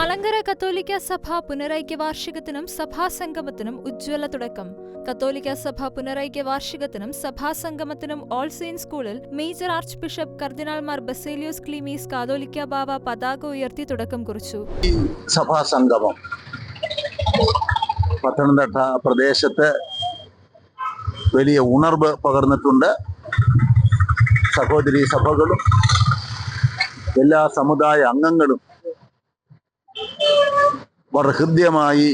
മലങ്കര കത്തോലിക്ക സഭ പുനരൈക്യ വാർഷികത്തിനും സഭാസംഗമത്തിനും ഉജ്ജ്വല തുടക്കം. കത്തോലിക്ക സഭ പുനരൈക്യ വാർഷികത്തിനും സഭാസംഗമത്തിനും ഓൾ സെയിൻ സ്കൂളിൽ മേജർ ആർച്ച് ബിഷപ്പ് കർദിനാൾമാർ ബസേലിയോസ് ക്ലീമീസ് കാതോലിക്ക ബാവ പതാക ഉയർത്തി തുടക്കം കുറിച്ചു. സഭാ സംഗമം പത്തനംതിട്ട പ്രദേശത്ത് വലിയ ഉണർവ് പകർന്നിട്ടുണ്ട്. സഹോദരി സഭകളും എല്ലാ സമുദായ അംഗങ്ങളും വളരെ ഹൃദ്യമായി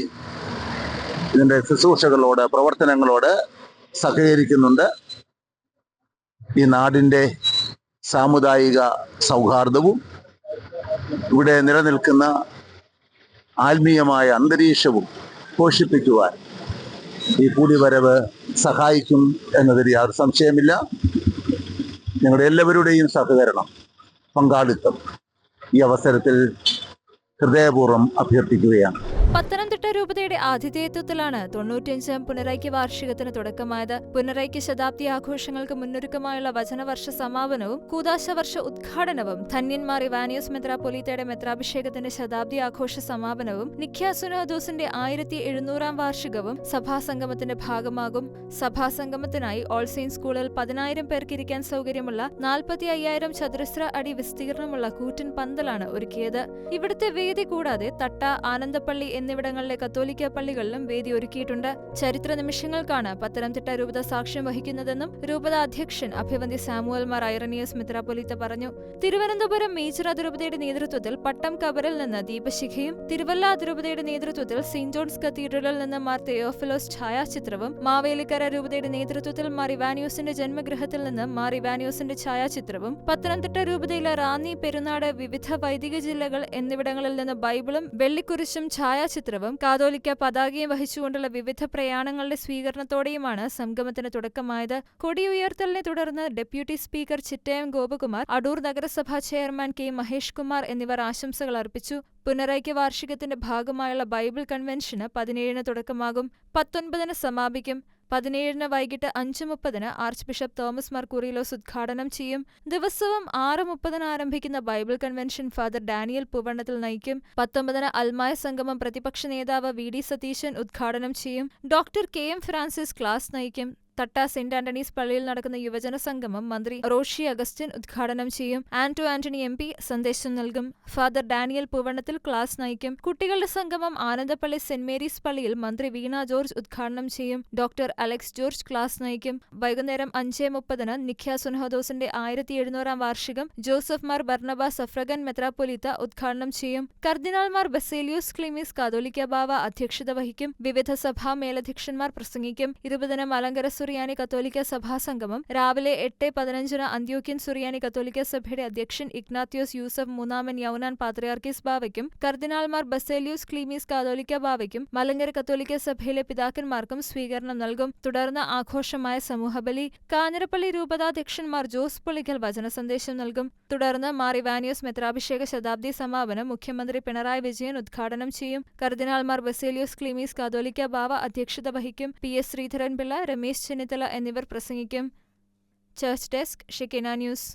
ഇതിന്റെ ശുശ്രൂഷകളോട് പ്രവർത്തനങ്ങളോട് സഹകരിക്കുന്നുണ്ട്. ഈ നാടിന്റെ സാമുദായിക സൗഹാർദ്ദവും ഇവിടെ നിലനിൽക്കുന്ന ആത്മീയമായ അന്തരീക്ഷവും പോഷിപ്പിക്കുവാൻ ഈ കൂടിവരവ് സഹായിക്കും എന്നതിൽ യാതൊരു സംശയമില്ല ഞങ്ങളുടെ എല്ലാവരുടെയും സഹകരണം പങ്കാളിത്തം ഈ അവസരത്തിൽ ഹൃദയപൂർവം അഭ്യർത്ഥിക്കുകയാണ്. പത്തനംതിട്ട രൂപതയുടെ ആതിഥേയത്വത്തിലാണ് തൊണ്ണൂറ്റിയഞ്ചാം പുനരൈക്യ വാർഷികത്തിന് തുടക്കമായത്. പുനരൈക്യ ശതാബ്ദി ആഘോഷങ്ങൾക്ക് മുന്നൊരുക്കമായുള്ള വചനവർഷ സമാപനവും കൂതാശ വർഷ ഉദ്ഘാടനവും ധന്യന്മാർ ഇവാനിയോസ് മെത്രാപൊലീത്തയുടെ മെത്രാഭിഷേകത്തിന്റെ ശതാബ്ദി ആഘോഷ സമാപനവും നിഖ്യാസുനോദോസിന്റെ ആയിരത്തി എഴുന്നൂറാം വാർഷികവും സഭാസംഗമത്തിന്റെ ഭാഗമാകും. സഭാസംഗമത്തിനായി ഓൾ സെയിൻ സ്കൂളിൽ പതിനായിരം പേർക്ക് ഇരിക്കാൻ സൗകര്യമുള്ള നാൽപ്പത്തി അയ്യായിരം ചതുരശ്ര അടി വിസ്തീർണമുള്ള കൂറ്റൻ പന്തലാണ് ഒരുക്കിയത്. ഇവിടുത്തെ വേദി കൂടാതെ തട്ട ആനന്ദപ്പള്ളി എന്നിവിടങ്ങളിലെ കത്തോലിക്ക പള്ളികളിലും വേദി ഒരുക്കിയിട്ടുണ്ട്. ചരിത്ര നിമിഷങ്ങൾക്കാണ് പത്തനംതിട്ട രൂപത സാക്ഷ്യം വഹിക്കുന്നതെന്നും രൂപത അധ്യക്ഷൻ അഭിവന്തി സാമുവൽ മാർ ഐറനിയസ് മിത്രാപൊലിത്ത പറഞ്ഞു. തിരുവനന്തപുരം മേജർ അതിരൂപതയുടെ നേതൃത്വത്തിൽ പട്ടം കബറിൽ നിന്ന് ദീപശിഖയും തിരുവല്ല അതിരൂപതയുടെ നേതൃത്വത്തിൽ സെന്റ് ജോൺസ് കത്തീഡ്രലിൽ നിന്ന് മാർ തെയോഫിലോസ് ഛായാചിത്രവും മാവേലിക്കര രൂപതയുടെ നേതൃത്വത്തിൽ മാർ ഇവാനിയോസിന്റെ ജന്മഗൃഹത്തിൽ നിന്ന് മാർ ഇവാനിയോസിന്റെ ഛായാചിത്രവും പത്തനംതിട്ട രൂപതയിലെ റാന്നി പെരുന്നാട് വിവിധ വൈദിക ജില്ലകൾ എന്നിവിടങ്ങളിൽ നിന്ന് ബൈബിളും വെള്ളിക്കുരിശും ഛായാചിത്രവും കാതോലിക്ക പതാകയും വഹിച്ചുകൊണ്ടുള്ള വിവിധ പ്രയാണങ്ങളുടെ സ്വീകരണത്തോടെയുമാണ് സംഗമത്തിന് തുടക്കമായത്. കൊടിയുയർത്തലിനെ തുടർന്ന് ഡെപ്യൂട്ടി സ്പീക്കർ ചിറ്റയം ഗോപകുമാർ അടൂർ നഗരസഭാ ചെയർമാൻ കെ മഹേഷ് കുമാർ എന്നിവർ ആശംസകൾ അർപ്പിച്ചു. പുനരൈക്യ വാർഷികത്തിന്റെ ഭാഗമായുള്ള ബൈബിൾ കൺവെൻഷന് പതിനേഴിന് തുടക്കമാകും. പത്തൊൻപതിന് സമാപിക്കും. പതിനേഴിന് വൈകിട്ട് അഞ്ച് മുപ്പതിന് archbishop Thomas Mar Kurilos ഉദ്ഘാടനം ചെയ്യും. ദിവസവും ആറ് മുപ്പതിന് ആരംഭിക്കുന്ന Bible convention father Daniel Poovannathil നയിക്കും. പത്തൊമ്പതിന് അൽമായ സംഗമം പ്രതിപക്ഷ നേതാവ് വി ഡി സതീശൻ ഉദ്ഘാടനം ചെയ്യും. Doctor K M Francis class നയിക്കും. തട്ട സെന്റ് ആന്റണീസ് പള്ളിയിൽ നടക്കുന്ന യുവജന സംഗമം മന്ത്രി റോഷി അഗസ്റ്റിൻ ഉദ്ഘാടനം ചെയ്യും. ആന്റോ ആന്റണി എം സന്ദേശം നൽകും. ഫാദർ ഡാനിയൽ പൂവണ്ണത്തിൽ ക്ലാസ് നയിക്കും. കുട്ടികളുടെ സംഗമം ആനന്ദപ്പള്ളി സെന്റ് മേരീസ് പള്ളിയിൽ മന്ത്രി വീണ ജോർജ് ഉദ്ഘാടനം ചെയ്യും. ഡോക്ടർ അലക്സ് ജോർജ് ക്ലാസ് നയിക്കും. വൈകുന്നേരം അഞ്ച് മുപ്പതിന് നിഖ്യ സുനഹദോസിന്റെ ആയിരത്തി എഴുന്നൂറാം വാർഷികം ജോസഫ് മാർ ബർണബ സഫ്രഗൻ മെത്രാപ്പൊലിത്ത ഉദ്ഘാടനം ചെയ്യും. കർദിനാൾമാർ ബസേലിയോസ് ക്ലിമീസ് കാതോലിക്ക ബാവ അധ്യക്ഷത വഹിക്കും. വിവിധ സഭാ മേലധ്യക്ഷന്മാർ പ്രസംഗിക്കും. ഇരുപതിന് മലങ്കര സുറിയാനി കത്തോലിക്ക സഭാ സംഗമം രാവിലെ എട്ട് പതിനഞ്ചിന് അന്ത്യോക്യൻ സുറിയാനി കത്തോലിക്ക സഭയുടെ അധ്യക്ഷൻ ഇഗ്നാത്യോസ് യൂസഫ് മൂന്നാമൻ യൗനാൻ പാത്രിയാർക്കീസ് ബാവയ്ക്കും കർദിനാൾമാർ ബസേലിയൂസ് ക്ലീമീസ് കാതോലിക്ക ബാവയ്ക്കും മലങ്കര കത്തോലിക്ക സഭയിലെ പിതാക്കന്മാർക്കും സ്വീകരണം നൽകും. തുടർന്ന് ആഘോഷമായ സമൂഹബലി കാഞ്ഞിരപ്പള്ളി രൂപതാധ്യക്ഷന്മാർ ജോസ് പുളിക്കൽ വചന സന്ദേശം നൽകും. തുടർന്ന് മാർ ഇവാനിയോസ് മെത്രാഭിഷേക ശതാബ്ദി സമാപനം മുഖ്യമന്ത്രി പിണറായി വിജയൻ ഉദ്ഘാടനം ചെയ്യും. കർദിനാൾമാർ ബസേലിയോസ് ക്ലീമീസ് കാതോലിക്ക ബാവ അധ്യക്ഷത വഹിക്കും. പി എസ് ശ്രീധരൻപിള്ള രമേശ് ചെന്നിത്തല എന്നിവർ പ്രസംഗിക്കും. Church desk Shekinah news.